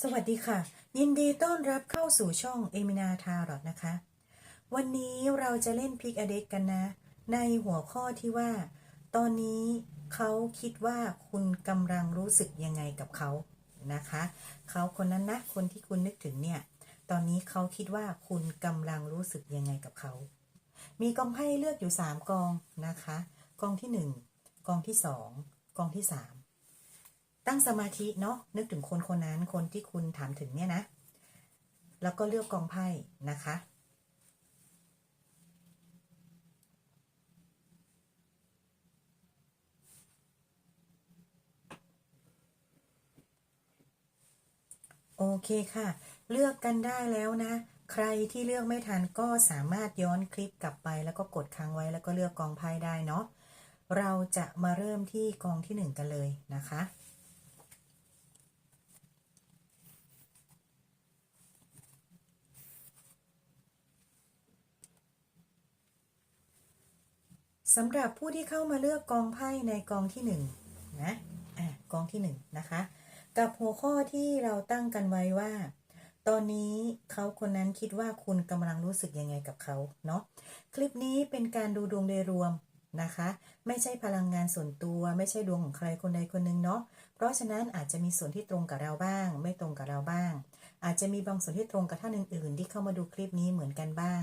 สวัสดีค่ะ ยินดีต้อนรับเข้าสู่ช่องเอมินาทารอตนะคะ วันนี้เราจะเล่นพิกอเด็กกันนะ ในหัวข้อที่ว่า ตอนนี้เขาคิดว่าคุณกำลังรู้สึกยังไงกับเขานะคะ เขาคนนั้นนะ คนที่คุณนึกถึงเนี่ย ตอนนี้เขาคิดว่าคุณกำลังรู้สึกยังไงกับเขา มีกองไพ่เลือกอยู่ 3 กองนะคะ กองที่ 1 กองที่ 2 กองที่ 3 ตั้งสมาธิเนาะนึกถึงคนคนนั้นคนที่คุณถามถึงเนี่ยนะ แล้วก็เลือกกองไพ่นะคะ โอเคค่ะ เลือกกันได้แล้วนะ ใครที่เลือกไม่ทันก็สามารถย้อนคลิปกลับไป แล้วก็กดค้างไว้แล้วก็เลือกกองไพ่ได้เนาะเราจะมาเริ่มที่กองที่หนึ่งกันเลยนะคะ สำหรับผู้ที่เข้ามาเลือกกองไพ่ในกองที่หนึ่งนะอะกองที่หนึ่งนะคะ กับหัวข้อที่เราตั้งกันไว้ว่า ตอนนี้เขาคนนั้นคิดว่าคุณกำลังรู้สึกยังไงกับเขาเนาะคลิปนี้เป็นการดูดวงโดยรวมนะคะ ไม่ใช่พลังงานส่วนตัว ไม่ใช่ดวงของใครคนใดคนหนึ่งเนาะเพราะฉะนั้นอาจจะมีส่วนที่ตรงกับเราบ้าง ไม่ตรงกับเราบ้าง อาจจะมีบางส่วนที่ตรงกับท่านอื่น ๆ ที่เข้ามาดูคลิปนี้เหมือนกันบ้าง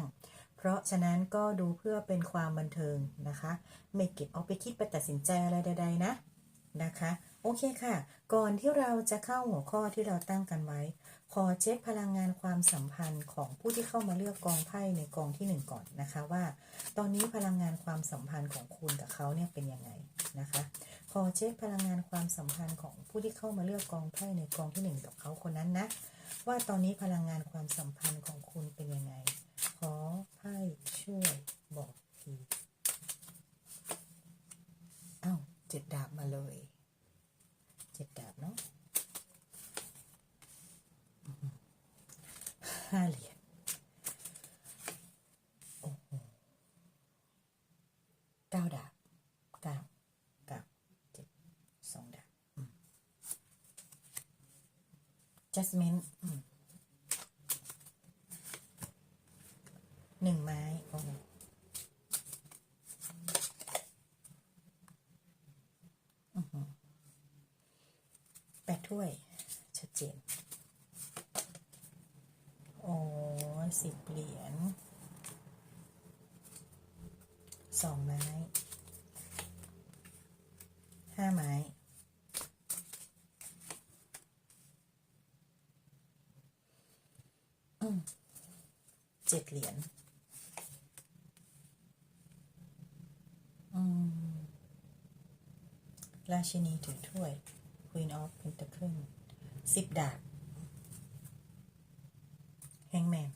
เพราะฉะนั้นก็ดูเพื่อเป็นความบันเทิงนะคะ ไม่เก็บเอาไปคิดไปตัดสินใจอะไรใดๆนะนะคะ โอเคค่ะ ก่อนที่เราจะเข้าหัวข้อที่เราตั้งกันไว้ ขอเช็คพลังงานความสัมพันธ์ของผู้ที่เข้ามาเลือกกองไพ่ในกองที่หนึ่งก่อนนะคะว่า ตอนนี้พลังงานความสัมพันธ์ของคุณกับเขาเนี่ยเป็นยังไงนะคะ ขอเช็คพลังงานความสัมพันธ์ของผู้ที่เข้ามาเลือกกองไพ่ในกองที่หนึ่งกับเขาคนนั้นนะว่าตอนนี้พลังงานความสัมพันธ์ของคุณเป็นยังไง ขอไพ่ช่วยบอกทีเอ้าเจ็ดดาบมาเลย เจ็ดดาบเนาะหือห้าเหรียญโอ้โหเก้าดาบเก้าเก้าเจ็ดสองดาบอืม Jasmine อืม หนึ่งไม้โอ้โหอื้อหือแปดถ้วย ชัดเจน โอ้สิบเหรียญสองไม้ ห้าไม้ อืมเจ็ดเหรียญ อืม ราชินีถือถ้วย Queen of Pentacle สิบดาบ Hangman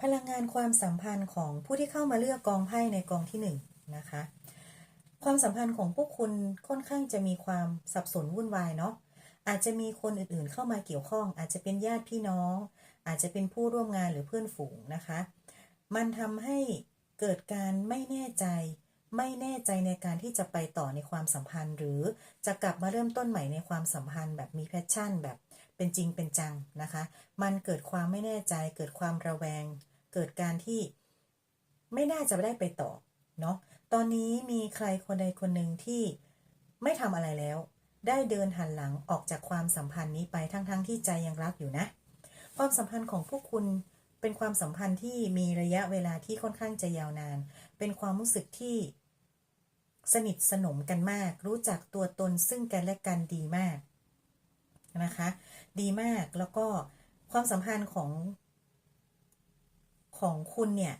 พลังงานความสัมพันธ์ของผู้ที่เข้ามาเลือกกองไพ่ในกองที่หนึ่งนะคะ ความสัมพันธ์ของพวกคุณค่อนข้างจะมีความสับสนวุ่นวายเนาะ อาจจะมีคนอื่นๆเข้ามาเกี่ยวข้อง อาจจะเป็นญาติพี่น้อง อาจจะเป็นผู้ร่วมงานหรือเพื่อนฝูงนะคะ มันทำให้เกิดการไม่แน่ใจ ไม่แน่ใจในการที่จะไปต่อในความสัมพันธ์ หรือจะกลับมาเริ่มต้นใหม่ในความสัมพันธ์ แบบมีแพชชั่น แบบเป็นจริงเป็นจังนะคะ มันเกิดความไม่แน่ใจ เกิดความระแวง เกิดการที่ไม่น่าจะได้ไปต่อเนาะตอนนี้มีใครคนใดคนหนึ่งที่ไม่ทำอะไรแล้ว ได้เดินหันหลังออกจากความสัมพันธ์นี้ไปทั้งๆทที่ใจยังรักอยู่นะ ความสัมพันธ์ของพวกคุณเป็นความสัมพันธ์ที่มีระยะเวลาที่ค่อนข้างจะยาวนาน เป็นความรู้สึกที่ สนิทสนมกันมาก รู้จักตัวตนซึ่งกันและกันดีมากนะคะ ดีมากแล้วก็ความสัมพันธ์ของของคุณเนี่ย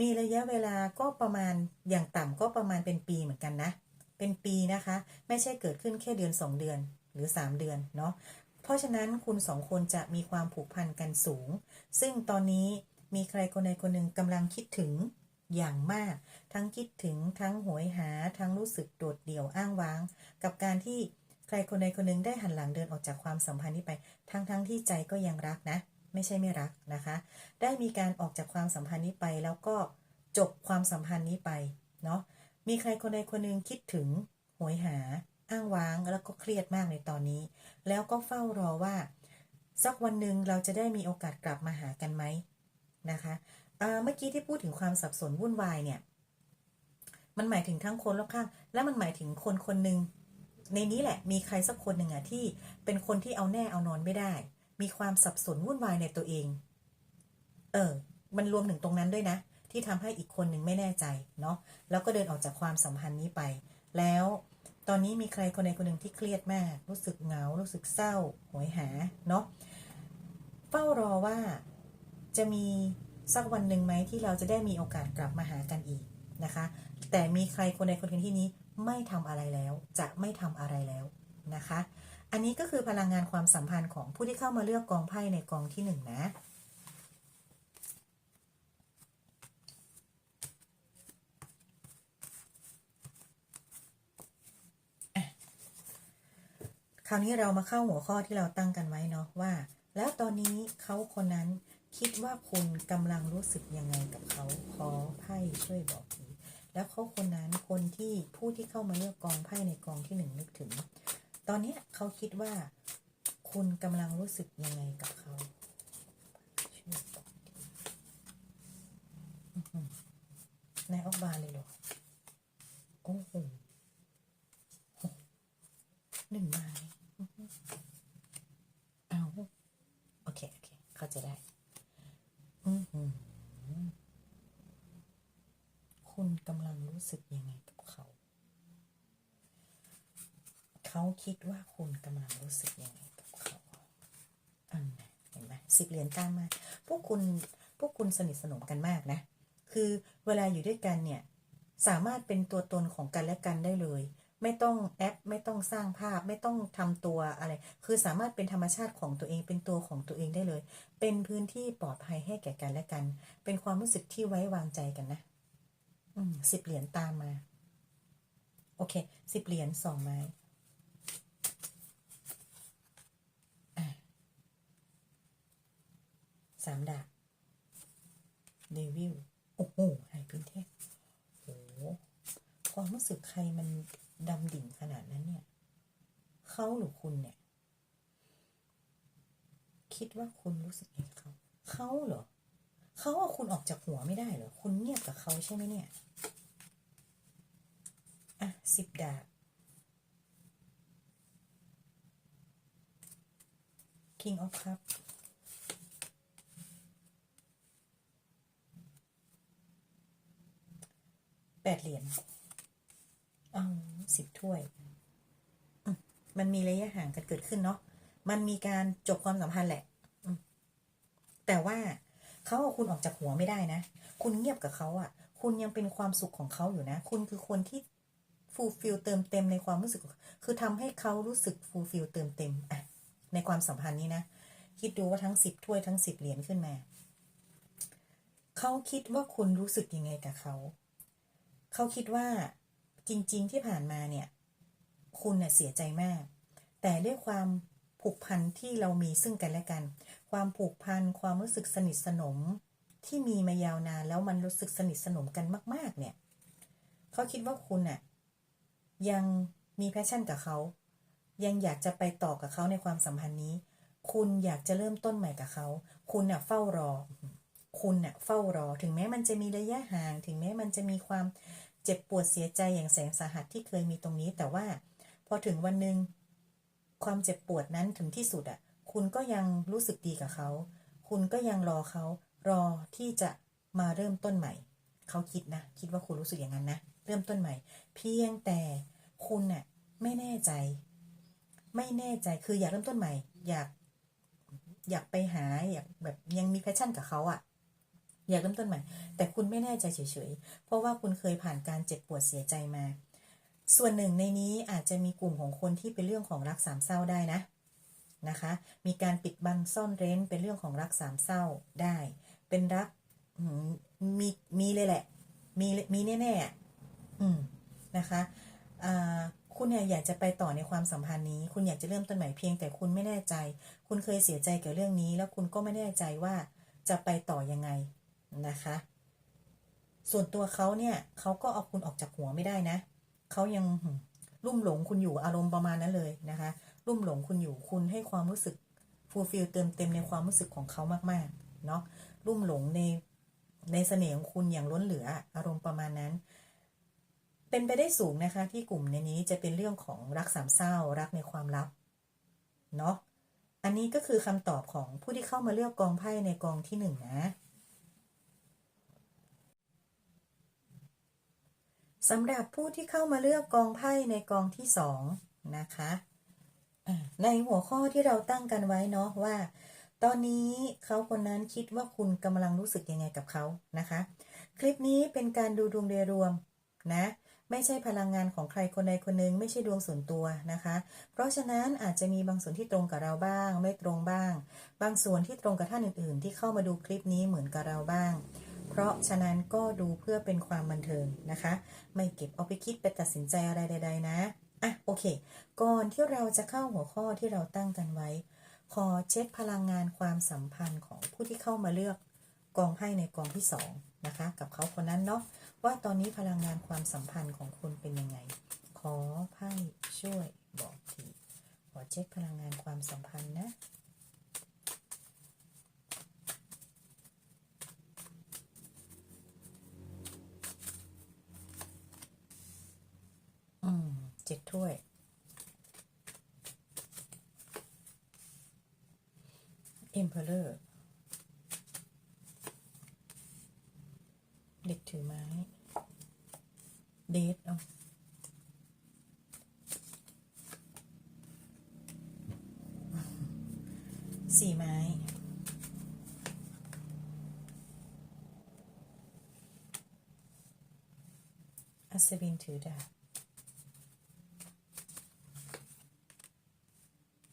มีระยะเวลาก็ประมาณอย่างต่ำก็ประมาณเป็นปีเหมือนกันนะ เป็นปีนะคะ ไม่ใช่เกิดขึ้นแค่เดือน 2 เดือนหรือ 3 เดือนเนาะเพราะฉะนั้นคุณสองคนจะมีความผูกพันกันสูง ซึ่งตอนนี้มีใครคนใดคนหนึ่งกำลังคิดถึงอย่างมาก ทั้งคิดถึงทั้งหวยหาทั้งรู้สึกโดดเดี่ยวอ้างว้าง กับการที่ใครคนใดคนหนึ่งได้หันหลังเดินออกจากความสัมพันธ์นี้ไป ทั้งทั้งที่ใจก็ยังรักนะ ไม่ใช่ไม่รักนะคะ ได้มีการออกจากความสัมพันธ์นี้ไป แล้วก็จบความสัมพันธ์นี้ไปเนาะ มีใครคนใดคนหนึ่งคิดถึงโหยหา อ้างว้างแล้วก็เครียดมากในตอนนี้ แล้วก็เฝ้ารอว่า สักวันหนึ่งเราจะได้มีโอกาสกลับมาหากันไหมนะคะเมื่อกี้ที่พูดถึงความสับสนวุ่นวายเนี่ย มันหมายถึงทั้งคนรอบข้าง และมันหมายถึงคนคนหนึ่งในนี้แหละมีใครสักคนหนึ่งอะที่เป็นคนที่เอาแน่เอานอนไม่ได้ มีความสับสนวุ่นวายในตัวเอง เออ มันรวมถึงตรงนั้นด้วยนะ ที่ทำให้อีกคนหนึ่งไม่แน่ใจเนาะแล้วก็เดินออกจากความสัมพันธ์นี้ไป แล้วตอนนี้มีใครคนใดคนหนึ่งที่เครียดมาก รู้สึกเหงา รู้สึกเศร้าโหยหาเนาะเฝ้ารอว่าจะมีสักวันหนึ่งไหมที่เราจะได้มีโอกาสกลับมาหากันอีกนะคะ แต่มีใครคนใดคนหนึ่งที่นี้ไม่ทำอะไรแล้ว จะไม่ทำอะไรแล้วนะคะ อันนี้ก็คือพลังงานความสัมพันธ์ของผู้ที่เข้ามาเลือกกองไพ่ในกองที่หนึ่งนะ คราวนี้เรามาเข้าหัวข้อที่เราตั้งกันไว้เนาะว่า แล้วตอนนี้เขาคนนั้นคิดว่าคุณกำลังรู้สึกยังไงกับเขาขอไพ่ช่วยบอกทีแล้วเขาคนนั้นคนที่ผู้ที่เข้ามาเลือกกองไพ่ในกองที่หนึ่งนึกถึง ตอนนี้เขาคิดว่า คุณกำลังรู้สึกยังไงกับเขาช่วยบอกทีอื้อหือนายออกบานเลยเหรอโอ้โหหนึ่งไม้ เอาโอเค โอเค เข้าใจได้ อือหือคุณกำลังรู้สึกยังไงกับเขา เขาคิดว่าคุณกำลัง รู้สึกยังไงกับเขาอันเห็นไหมสิบเหรียญตามมา พวกคุณพวกคุณสนิทสนมกันมากนะ คือเวลาอยู่ด้วยกันเนี่ย สามารถเป็นตัวตนของกันและกันได้เลย ไม่ต้องแอป ไม่ต้องสร้างภาพ ไม่ต้องทำตัวอะไร คือสามารถเป็นธรรมชาติของตัวเอง เป็นตัวของตัวเองได้เลย เป็นพื้นที่ปลอดภัยให้แก่กันและกัน เป็นความรู้สึกที่ไว้วางใจกันนะอืมสิบเหรียญตามมา โอเค สิบเหรียญสองไม้อะ สามดาบเดวิลโอ้โหหายพื้นเทพโอ้โหความรู้สึกใครมันดำดิ่งขนาดนั้นเนี่ยเขาหรือคุณเนี่ย คิดว่าคุณรู้สึกยังไงเขาเขาเหรอเขาเอาคุณออกจากหัวไม่ได้เหรอ คุณเงียบกับเขาใช่ไหมเนี่ย อะสิบดาบ King of Cup แปดเหรียญเอาสิบถ้วย มันมีระยะห่างกันเกิดขึ้นเนาะ มันมีการจบความสัมพันธ์แหละ แต่ว่าเขาเอาคุณออกจากหัวไม่ได้นะ คุณเงียบกับเขาอะ่ะ คุณยังเป็นความสุขของเขาอยู่นะ คุณคือคนที่ฟูลฟิลเติมเต็มในความรู้สึก คือทำให้เขารู้สึกฟูลฟิลเติมเต็มอะในความสัมพันธ์นี้นะ คิดดูว่าทั้งสิบถ้วยทั้งสิบเหรียญขึ้นมา เขาคิดว่าคุณรู้สึกยังไงกับเขา เขาคิดว่าจริง ๆ ที่ผ่านมาเนี่ย คุณเน่ยเสียใจมาก แต่ด้วยความผูกพันที่เรามีซึ่งกันและกัน ความผูกพันความรู้สึกสนิทสนมที่มีมายาวนานแล้วมันรู้สึกสนิทสนมกันมาก ๆ เนี่ยเขาคิดว่าคุณน่ะยังมีแพชชั่นกับเขายังอยากจะไปต่อกับเขาในความสัมพันธ์นี้ คุณอยากจะเริ่มต้นใหม่กับเขา คุณน่ะเฝ้ารอ คุณน่ะเฝ้ารอ ถึงแม้มันจะมีระยะห่าง ถึงแม้มันจะมีความ เจ็บปวดเสียใจอย่างแสนสาหัสที่เคยมีตรงนี้ แต่ว่า พอถึงวันหนึ่งความเจ็บปวดนั้นถึงที่สุดอะ คุณก็ยังรู้สึกดีกับเขา คุณก็ยังรอเขา รอที่จะมาเริ่มต้นใหม่ เขาคิดนะ คิดว่าคุณรู้สึกอย่างนั้นนะ เริ่มต้นใหม่ เพียงแต่คุณน่ะไม่แน่ใจ ไม่แน่ใจ คืออยากเริ่มต้นใหม่ อยาก อยากไปหา อยากแบบยังมีแพชชั่นกับเขาอะ อยากเริ่มต้นใหม่ แต่คุณไม่แน่ใจเฉยๆ เพราะว่าคุณเคยผ่านการเจ็บปวดเสียใจมา ส่วนหนึ่งในนี้อาจจะมีกลุ่มของคนที่เป็นเรื่องของรักสามเศร้าได้นะนะคะ มีการปิดบังซ่อนเร้นเป็นเรื่องของรักสามเศร้าได้ เป็นรักมีมีเลยแหละ มีมีแน่ๆอะอืมนะคะคุณเนี่ยอยากจะไปต่อในความสัมพันธ์นี้ คุณอยากจะเริ่มต้นใหม่เพียงแต่คุณไม่แน่ใจ คุณเคยเสียใจกับเรื่องนี้ แล้วคุณก็ไม่แน่ใจว่าจะไปต่อยังไง นะคะ ส่วนตัวเขาเนี่ยเขาก็เอาคุณออกจากหัวไม่ได้นะเขายังหืมลุ่มหลงคุณอยู่อารมณ์ประมาณนั้นเลยนะคะ ลุ่มหลงคุณอยู่คุณให้ความรู้สึกฟูลฟิลเติมเต็มในความรู้สึกของเขามากๆเนาะลุ่มหลงในในเสน่ห์ของคุณอย่างล้นเหลืออารมณ์ประมาณนั้น เป็นไปได้สูงนะคะ ที่กลุ่มในนี้จะเป็นเรื่องของรักสามเศร้ารักในความลับเนาะอันนี้ก็คือคำตอบของผู้ที่เข้ามาเลือกกองไพ่ในกองที่หนึ่งนะ สำหรับผู้ที่เข้ามาเลือกกองไพ่ในกองที่สองนะคะในหัวข้อที่เราตั้งกันไว้เนาะว่า ตอนนี้เขาคนนั้นคิดว่าคุณกำลังรู้สึกยังไงกับเขานะคะ คลิปนี้เป็นการดูดวงโดยรวมนะไม่ใช่พลังงานของใครคนใดคนหนึ่งไม่ใช่ดวงส่วนตัวนะคะ เพราะฉะนั้นอาจจะมีบางส่วนที่ตรงกับเราบ้าง ไม่ตรงบ้าง บางส่วนที่ตรงกับท่านอื่น ๆ ที่เข้ามาดูคลิปนี้เหมือนกับเราบ้าง เพราะฉะนั้นก็ดูเพื่อเป็นความบันเทิงนะคะ ไม่เก็บเอาไปคิดไปตัดสินใจอะไรใด ๆ นะอะโอเค ก่อนที่เราจะเข้าหัวข้อที่เราตั้งกันไว้ ขอเช็คพลังงานความสัมพันธ์ของผู้ที่เข้ามาเลือกกองไพ่ในกองที่สองนะคะกับเขาคนนั้นเนาะว่าตอนนี้พลังงานความสัมพันธ์ของคุณเป็นยังไง ขอไพ่ช่วยบอกทีขอเช็คพลังงานความสัมพันธ์นะ อืมเจ็ด ถ้วย Emperor เด็กถือไม้ เดทเอาสี่ไม้ อัศวินถือดาบ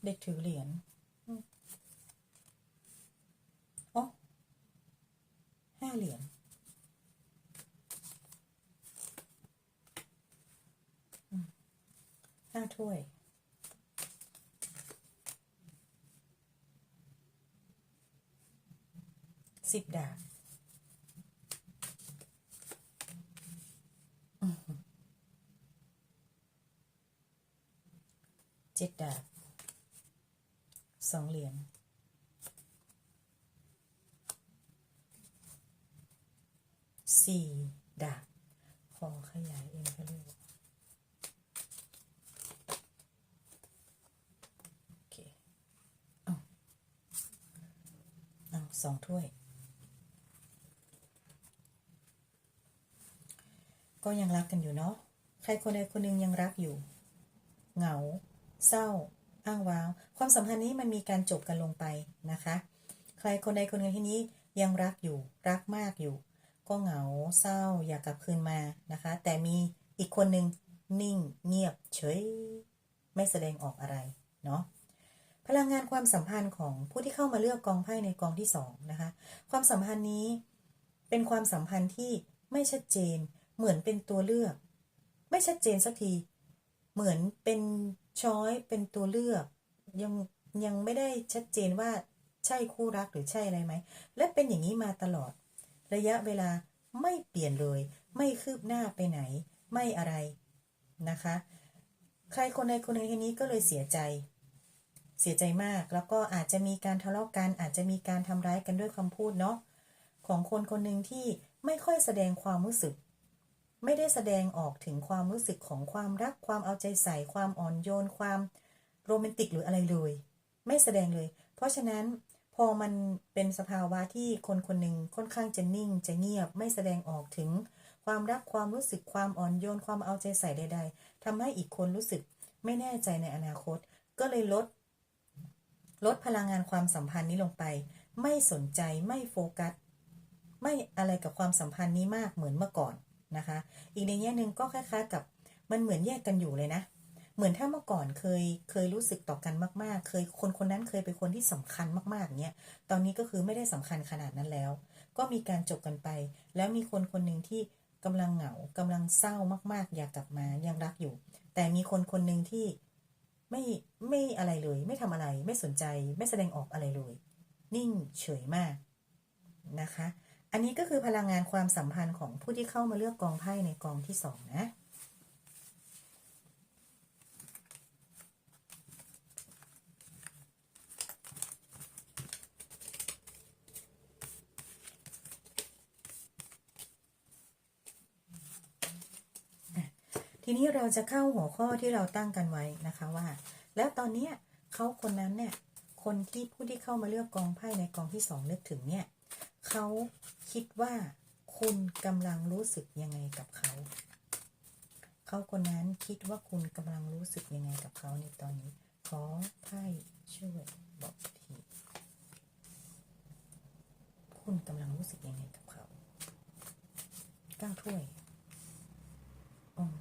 เด็กถือเหรียญอ๋อห้าเหรียญห้าถ้วยสิบดาบเจ็ดดาบ สองเหรียญสี่ดาบขอขยายเองก็เลยโอเคเอาเอาสองถ้วย ก็ยังรักกันอยู่เนาะ ใครคนใดคนหนึ่งยังรักอยู่ เหงา เศร้า อ้างว้างความสัมพันธ์นี้มันมีการจบกันลงไปนะคะ ใครคนใดคนหนึ่งที่นี้ยังรักอยู่รักมากอยู่ ก็เหงาเศร้าอยากกลับคืนมานะคะ แต่มีอีกคนหนึ่งนิ่งเงียบเฉยไม่แสดงออกอะไรเนาะพลังงานความสัมพันธ์ของผู้ที่เข้ามาเลือกกองไพ่ในกองที่สองนะคะ ความสัมพันธ์นี้เป็นความสัมพันธ์ที่ไม่ชัดเจน เหมือนเป็นตัวเลือก ไม่ชัดเจนสักที เหมือนเป็น ช้อยเป็นตัวเลือก ยังยังไม่ได้ชัดเจนว่าใช่คู่รักหรือใช่อะไรไหม และเป็นอย่างนี้มาตลอด ระยะเวลาไม่เปลี่ยนเลย ไม่คืบหน้าไปไหน ไม่อะไรนะคะ ใครคนใดคนหนึ่งทีนี้ก็เลยเสียใจ เสียใจมากแล้วก็อาจจะมีการทะเลาะกัน อาจจะมีการทำร้ายกันด้วยคำพูดเนาะของคนคนหนึ่งที่ไม่ค่อยแสดงความรู้สึก ไม่ได้แสดงออกถึงความรู้สึกของความรัก ความเอาใจใส่ ความอ่อนโยน ความโรแมนติกหรืออะไรเลย ไม่แสดงเลย เพราะฉะนั้นพอมันเป็นสภาวะที่คนคนหนึ่งค่อนข้างจะนิ่ง จะเงียบ ไม่แสดงออกถึงความรัก ความรู้สึก ความอ่อนโยน ความเอาใจใส่ใด ๆทำให้อีกคนรู้สึกไม่แน่ใจในอนาคต ก็เลยลด ลดพลังงานความสัมพันธ์นี้ลงไป ไม่สนใจ ไม่โฟกัส ไม่อะไรกับความสัมพันธ์นี้มากเหมือนเมื่อก่อน นะคะ อีกในแง่หนึ่งก็คล้ายๆ กับมันเหมือนแยกกันอยู่เลยนะ เหมือนถ้าเมื่อก่อนเคยเคยรู้สึกต่อกันมาก ๆ เคยคนคนนั้นเคยเป็นคนที่สำคัญมากๆเนี่ยตอนนี้ก็คือไม่ได้สำคัญขนาดนั้นแล้ว ก็มีการจบกันไป แล้วมีคนคนหนึ่งที่กำลังเหงากำลังเศร้ามากๆ อยากกลับมายังรักอยู่ แต่มีคนคนหนึ่งที่ไม่ไม่อะไรเลย ไม่ทำอะไรไม่สนใจไม่แสดงออกอะไรเลย นิ่งเฉยมากนะคะ อันนี้ก็คือพลังงานความสัมพันธ์ของผู้ที่เข้ามาเลือกกองไพ่ในกองที่สองนะทีนี้เราจะเข้าหัวข้อที่เราตั้งกันไว้นะคะว่า แล้วตอนนี้เขาคนนั้นเนี่ยคนที่ผู้ที่เข้ามาเลือกกองไพ่ในกองที่สองนึกถึงเนี่ย เขาคิดว่าคุณกำลังรู้สึกยังไงกับเขา เขาคนนั้นคิดว่าคุณกำลังรู้สึกยังไงกับเขาในตอนนี้ ขอไพ่ช่วยบอกทีคุณกำลังรู้สึกยังไงกับเขาเก้าถ้วยอืม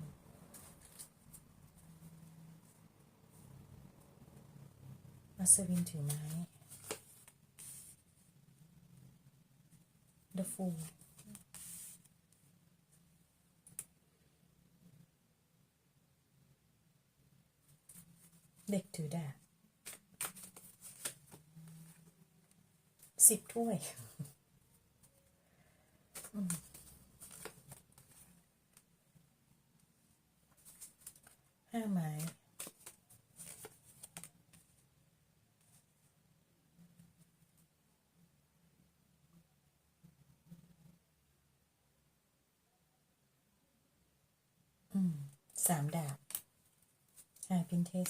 อัศวินถือไม้ The Fool เด็กถือดาบสิบถ้วยห้าไม้ สามดาบอ่าพินเทส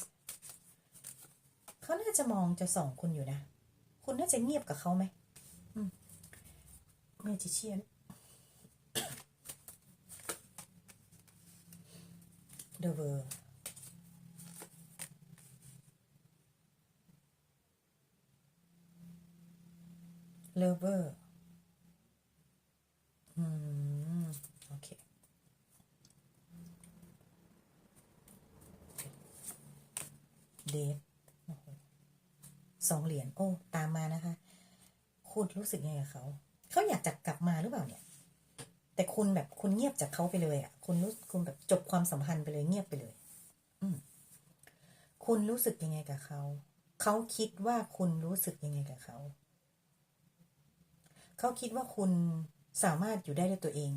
เขาน่าจะมองจะส่องคุณอยู่นะ คุณน่าจะเงียบกับเขาไหมอืมเมจิเชียนเดอะเวอร์เลเวอร์อืม โอเค เดทโอ้โหสองเหรียญโอ้ ตามมานะคะ คุณรู้สึกยังไงกับเขา เขาอยากจะกลับมาหรือเปล่าเนี่ย แต่คุณแบบคุณเงียบจากเขาไปเลยอะ คุณรู้คุณแบบจบความสัมพันธ์ไปเลยเงียบไปเลย อืมคุณรู้สึกยังไงกับเขา เขาคิดว่าคุณรู้สึกยังไงกับเขา เขาคิดว่าคุณสามารถอยู่ได้ด้วยตัวเอง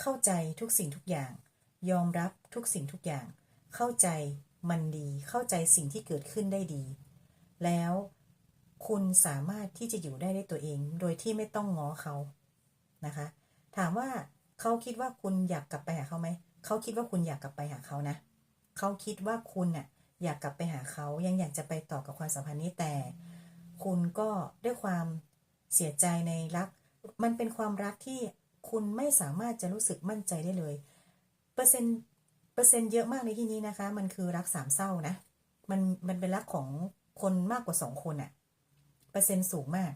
เข้าใจทุกสิ่งทุกอย่าง ยอมรับทุกสิ่งทุกอย่าง เข้าใจมันดี เข้าใจสิ่งที่เกิดขึ้นได้ดี แล้วคุณสามารถที่จะอยู่ได้ด้วยตัวเอง โดยที่ไม่ต้องง้อเขานะคะ ถามว่าเขาคิดว่าคุณอยากกลับไปหาเขาไหม เขาคิดว่าคุณอยากกลับไปหาเขานะ เขาคิดว่าคุณน่ะอยากกลับไปหาเขา ยังอยากจะไปต่อกับความสัมพันธ์นี้แต่ คุณก็ด้วยความเสียใจในรัก มันเป็นความรักที่คุณไม่สามารถจะรู้สึกมั่นใจได้เลย เปอร์เซ็นต์เปอร์เซ็นต์เยอะมากในที่นี้นะคะ มันคือรักสามเศร้านะ มันมันเป็นรักของคนมากกว่าสองคนอะเปอร์เซ็นต์สูงมาก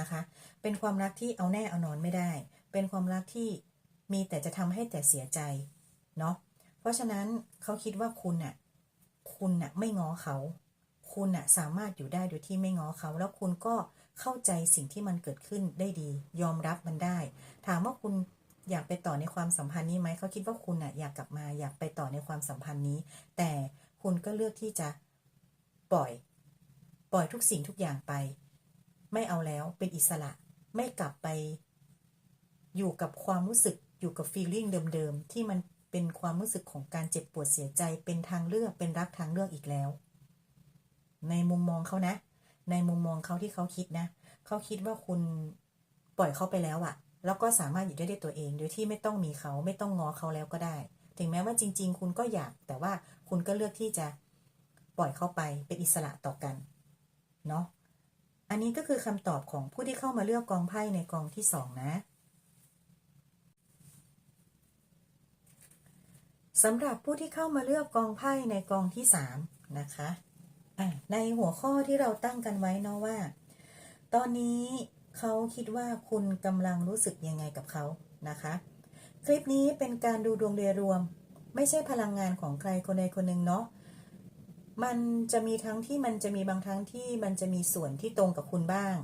นะคะ เป็นความรักที่เอาแน่เอานอนไม่ได้ เป็นความรักที่มีแต่จะทำให้แต่เสียใจเนาะ เพราะฉะนั้นเขาคิดว่าคุณน่ะคุณน่ะไม่ง้อเขาคุณน่ะสามารถอยู่ได้โดยที่ไม่ง้อเขา แล้วคุณก็เข้าใจสิ่งที่มันเกิดขึ้นได้ดี ยอมรับมันได้ ถามว่าคุณ อยากไปต่อในความสัมพันธ์นี้ไหมเขาคิดว่าคุณน่ะอยากกลับมาอยากไปต่อในความสัมพันธ์นี้ แต่คุณก็เลือกที่จะปล่อย ปล่อยทุกสิ่งทุกอย่างไป ไม่เอาแล้วเป็นอิสระไม่กลับไป อยู่กับความรู้สึกอยู่กับฟีลลิ่งเดิมๆที่มันเป็นความรู้สึกของการเจ็บปวดเสียใจเป็นทางเลือกเป็นรักทางเลือกอีกแล้ว ในมุมมองเขานะ ในมุมมองเขาที่เขาคิดนะเขาคิดว่าคุณปล่อยเขาไปแล้วอะ แล้วก็สามารถอยู่ได้ด้วยตัวเอง โดยที่ไม่ต้องมีเขาไม่ต้องง้อเขาแล้วก็ได้ ถึงแม้ว่าจริง ๆ คุณก็อยาก แต่ว่าคุณก็เลือกที่จะปล่อยเขาไปเป็นอิสระต่อกันเนาะอันนี้ก็คือคำตอบของผู้ที่เข้ามาเลือกกองไพ่ในกองที่สองนะสำหรับผู้ที่เข้ามาเลือกกองไพ่ในกองที่สามนะคะในหัวข้อที่เราตั้งกันไว้เนาะว่า ตอนนี้ เขาคิดว่าคุณกำลังรู้สึกยังไงกับเขานะคะ คลิปนี้เป็นการดูดวงโดยรวม ไม่ใช่พลังงานของใครคนใดคนหนึ่งเนาะมันจะมีทั้งที่มันจะมีบางทั้งที่มันจะมีส่วนที่ตรงกับคุณบ้าง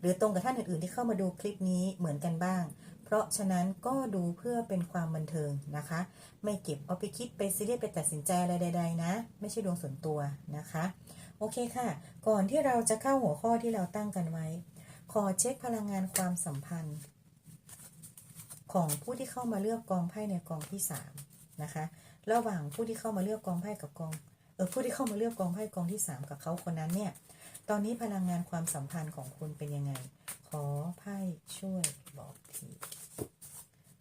หรือตรงกับท่านอื่นๆที่เข้ามาดูคลิปนี้เหมือนกันบ้าง เพราะฉะนั้นก็ดูเพื่อเป็นความบันเทิงนะคะ ไม่เก็บเอาไปคิดไปซีเรียสไปตัดสินใจอะไรใด ๆ นะ ไม่ใช่ดวงส่วนตัวนะคะ โอเคค่ะ ก่อนที่เราจะเข้าหัวข้อที่เราตั้งกันไว้ ขอเช็คพลังงานความสัมพันธ์ ของผู้ที่เข้ามาเลือกกองไพ่ในกองที่3นะคะ ระหว่างผู้ที่เข้ามาเลือกกองไพ่กับกองเออผู้ที่เข้ามาเลือกกองไพ่กองที่3กับเขาคนนั้นเนี่ย ตอนนี้พลังงานความสัมพันธ์ของคุณเป็นยังไง ขอไพ่ช่วยบอกที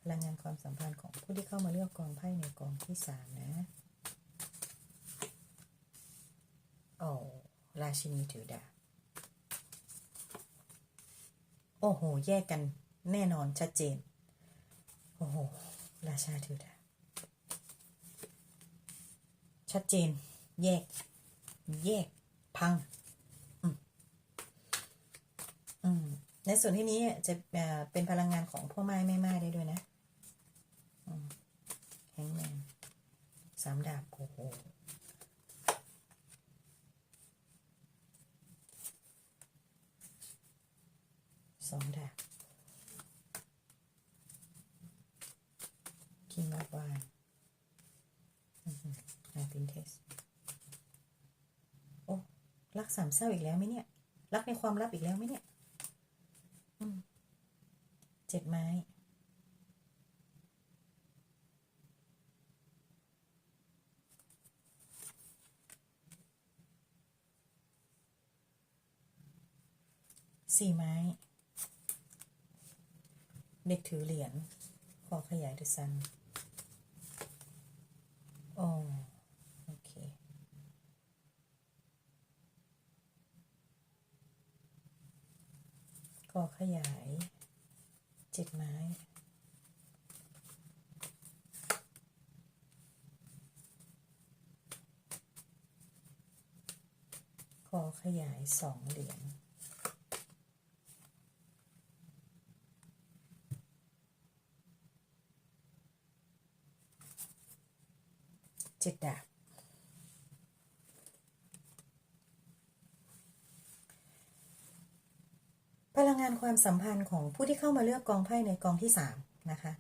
พลังงานความสัมพันธ์ของผู้ที่เข้ามาเลือกกองไพ่ในกองที่สามนะโอ้ราชินีถือดาบ โอ้โห แยกกันแน่นอนชัดเจน โอ้โห ราชาถือดาชัดเจน แยก แยก พัง อืมในส่วนที่นี้จะเอ่อเป็นพลังงานของพ่อไม้แม่ไม้ได้ด้วยนะแฮงแมนสามดาบ โอ้โห สองดาบ King of Wine นาตินเทสโอ้ รักสามเศร้าอีกแล้วไหมเนี่ย รักในความลับอีกแล้วไหมเนี่ยเจ็ดไม้สี่ไม้ เด็กถือเหรียญขอขยายดูซันอ๋อโอเค ขอขยายเจ็ดไม้ขอขยายสองเหรียญ เจ็ดดาบพลังงานความสัมพันธ์ของผู้ที่เข้ามาเลือกกองไพ่ในกองที่สามนะคะ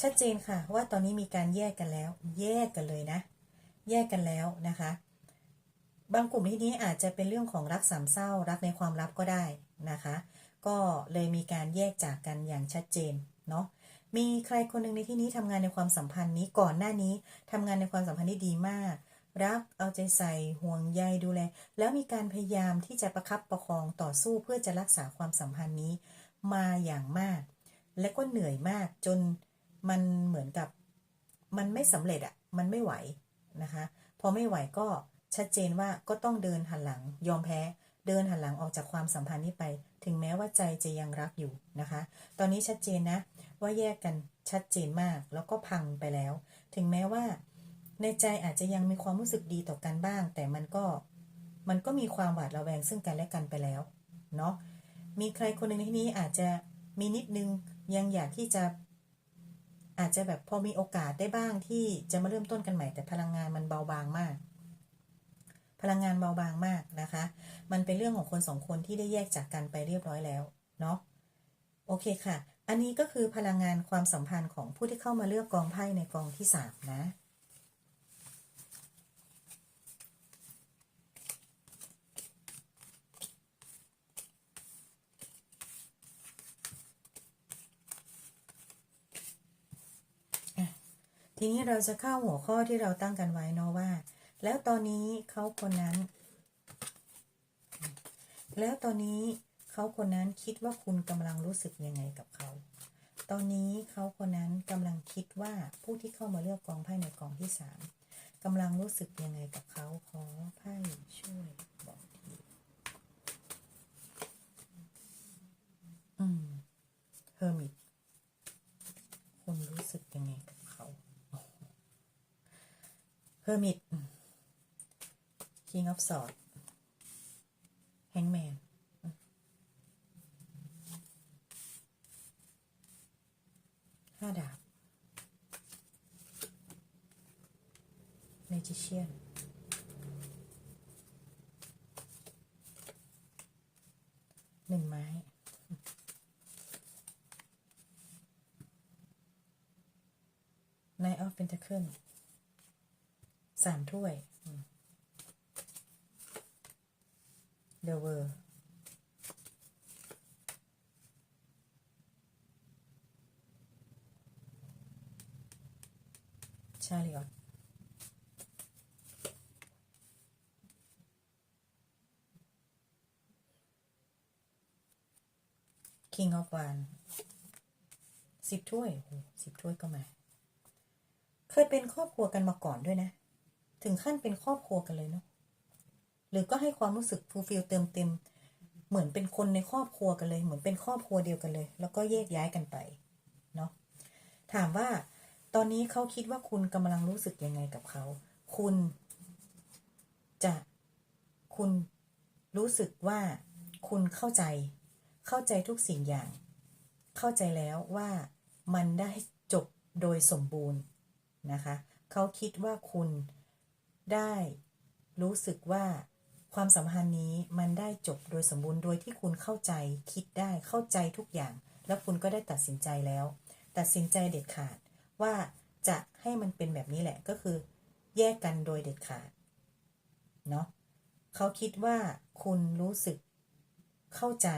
ชัดเจนค่ะว่าตอนนี้มีการแยกกันแล้ว แยกกันเลยนะ แยกกันแล้วนะคะ บางกลุ่มที่นี้อาจจะเป็นเรื่องของรักสามเศร้า รักในความลับก็ได้นะคะ ก็เลยมีการแยกจากกันอย่างชัดเจนเนาะ มีใครคนหนึ่งในที่นี้ทำงานในความสัมพันธ์นี้ก่อนหน้านี้ทำงานในความสัมพันธ์ที่ดีมาก รักเอาใจใส่ห่วงใยดูแล แล้วมีการพยายามที่จะประคับประคองต่อสู้เพื่อจะรักษาความสัมพันธ์นี้มาอย่างมาก และก็เหนื่อยมากจนมันเหมือนกับมันไม่สำเร็จอะมันไม่ไหวนะคะ พอไม่ไหวก็ชัดเจนว่าก็ต้องเดินหันหลังยอมแพ้ เดินหันหลังออกจากความสัมพันธ์นี้ไป ถึงแม้ว่าใจจะยังรักอยู่นะคะ ตอนนี้ชัดเจนนะ ว่าแยกกันชัดเจนมากแล้วก็พังไปแล้ว ถึงแม้ว่า ในใจอาจจะยังมีความรู้สึกดีต่อกันบ้าง แต่มันก็มันก็มีความหวาดระแวงซึ่งกันและกันไปแล้วเนาะมีใครคนหนึ่งในที่นี้อาจจะมีนิดนึงยังอยากที่จะ อาจจะแบบพอมีโอกาสได้บ้างที่จะมาเริ่มต้นกันใหม่แต่พลังงานมันเบาบางมาก พลังงานเบาบางมากนะคะ มันเป็นเรื่องของคนสองคนที่ได้แยกจากกันไปเรียบร้อยแล้วเนาะโอเคค่ะ อันนี้ก็คือพลังงานความสัมพันธ์ของผู้ที่เข้ามาเลือกกองไพ่ในกองที่สามนะทีนี้เราจะเข้าหัวข้อที่เราตั้งกันไว้เนาะว่า แล้วตอนนี้เขาคนนั้น แล้วตอนนี้เขาคนนั้นคิดว่าคุณกำลังรู้สึกยังไงกับเขา ตอนนี้เขาคนนั้นกำลังคิดว่าผู้ที่เข้ามาเลือกกองไพ่ในกองที่สามกำลังรู้สึกยังไงกับเขาขอไพ่ช่วยบอกทีอืมเฮอร์มิตคุณรู้สึกยังไงกับเขาเฮอร์มิต อบสอดแฮงแมนห้าดาบเมจิเชียนหนึ่งไม้นายออฟเป็นตะเคิลสามถ้วยอืม The World ชาลิออต King of One สิบถ้วยโอ้สิบถ้วยก็มา เคยเป็นครอบครัวกันมาก่อนด้วยนะ ถึงขั้นเป็นครอบครัวกันเลยเนาะ หรือก็ให้ความรู้สึกฟูลฟิลเติมเต็ม เหมือนเป็นคนในครอบครัวกันเลย เหมือนเป็นครอบครัวเดียวกันเลย แล้วก็แยกย้ายกันไป เนาะ ถามว่า ตอนนี้เขาคิดว่าคุณกำลังรู้สึกยังไงกับเขา คุณจะคุณรู้สึกว่าคุณเข้าใจ เข้าใจทุกสิ่งอย่าง เข้าใจแล้วว่ามันได้จบโดยสมบูรณ์นะคะเขาคิดว่าคุณได้รู้สึกว่าความสัมพันธ์นี้มันได้จบโดยสมบูรณ์โดยที่คุณเข้าใจคิดได้เข้าใจทุกอย่าง แล้วคุณก็ได้ตัดสินใจแล้ว ตัดสินใจเด็ดขาด ว่าจะให้มันเป็นแบบนี้แหละก็คือแยกกันโดยเด็ดขาดเนาะเขาคิดว่าคุณรู้สึกเข้าใจ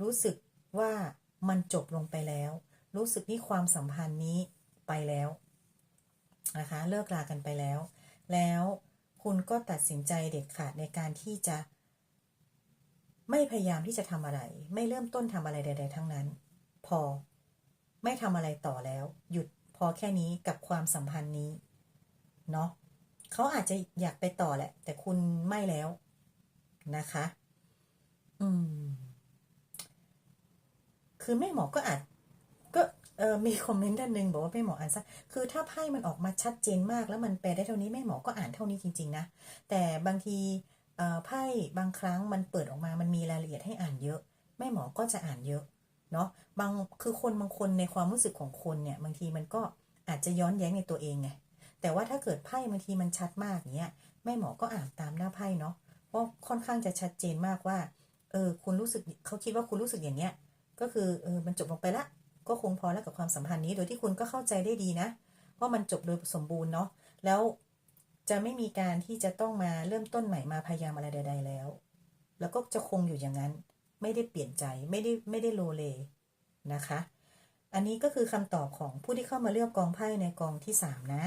รู้สึกว่ามันจบลงไปแล้ว รู้สึกที่ความสัมพันธ์นี้ไปแล้วนะคะเลิกลากันไปแล้ว แล้วคุณก็ตัดสินใจเด็ดขาดในการที่จะ ไม่พยายามที่จะทำอะไร ไม่เริ่มต้นทำอะไรใด ๆ ทั้งนั้น พอ ไม่ทำอะไรต่อแล้ว หยุดพอแค่นี้กับความสัมพันธ์นี้เนาะเขาอาจจะอยากไปต่อแหละ แต่คุณไม่แล้วนะคะ อืม คือแม่หมอก็อาจ ก็เออมีคอมเมนต์ด้านหนึ่งบอกว่าแม่หมออ่านซะคือถ้าไพ่มันออกมาชัดเจนมาก แล้วมันแปลได้เท่านี้แม่หมอก็อ่านเท่านี้จริง ๆ นะ แต่บางทีไพ่บางครั้งมันเปิดออกมามันมีรายละเอียดให้อ่านเยอะ แม่หมอก็จะอ่านเยอะ เนาะบางคือคนบางคนในความรู้สึกของคนเนี่ยบางทีมันก็อาจจะย้อนแย้งในตัวเองไงแต่ว่าถ้าเกิดไพ่บางทีมันชัดมากเงี้ยแม่หมอก็อ่านตามหน้าไพ่เนาะเพราะค่อนข้างจะชัดเจนมากว่าเออคุณรู้สึกเขาคิดว่าคุณรู้สึกอย่างเนี้ยก็คือเออมันจบลงไปละ ก็คงพอแล้วกับความสัมพันธ์นี้ โดยที่คุณก็เข้าใจได้ดีนะว่ามันจบโดยสมบูรณ์เนาะแล้วจะไม่มีการที่จะต้องมาเริ่มต้นใหม่มาพยายามอะไรใด ๆ แล้ว แล้วก็จะคงอยู่อย่างนั้น ไม่ได้เปลี่ยนใจไม่ได้ไม่ได้โลเลนะคะ อันนี้ก็คือคำตอบของผู้ที่เข้ามาเลือกกองไพ่ในกองที่สามนะ